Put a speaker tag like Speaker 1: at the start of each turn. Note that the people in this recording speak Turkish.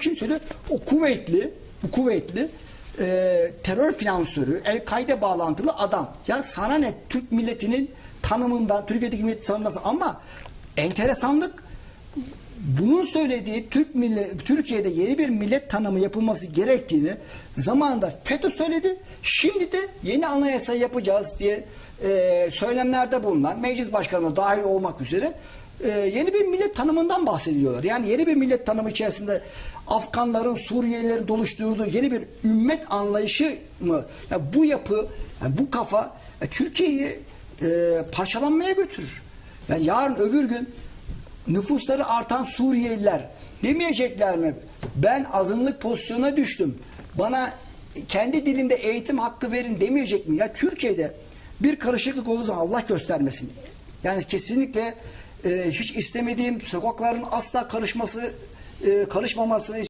Speaker 1: Kim söylüyor? O kuvvetli, bu kuvvetli e, terör finansörü, El-Kaide bağlantılı adam. Ya sana ne Türk milletinin tanımından, Türkiye'deki millet tanımından ama enteresanlık bunun söylediği Türk millet, Türkiye'de yeni bir millet tanımı yapılması gerektiğini zamanında FETÖ söyledi. Şimdi de yeni anayasa yapacağız diye e, söylemlerde bulunan meclis başkanına dahil olmak üzere e, yeni bir millet tanımından bahsediyorlar. Yani yeni bir millet tanımı içerisinde Afganların, Suriyelilerin oluşturduğu yeni bir ümmet anlayışı mı? Ya bu yapı, yani bu kafa e, Türkiye'yi e, parçalanmaya götürür. Yani yarın öbür gün nüfusları artan Suriyeliler demeyecekler mi? Ben azınlık pozisyona düştüm. Bana kendi dilimde eğitim hakkı verin demeyecek mi? Ya Türkiye'de bir karışıklık olduğu zaman Allah göstermesin. Yani kesinlikle e, hiç istemediğim sokakların asla karışması e, karışmamasını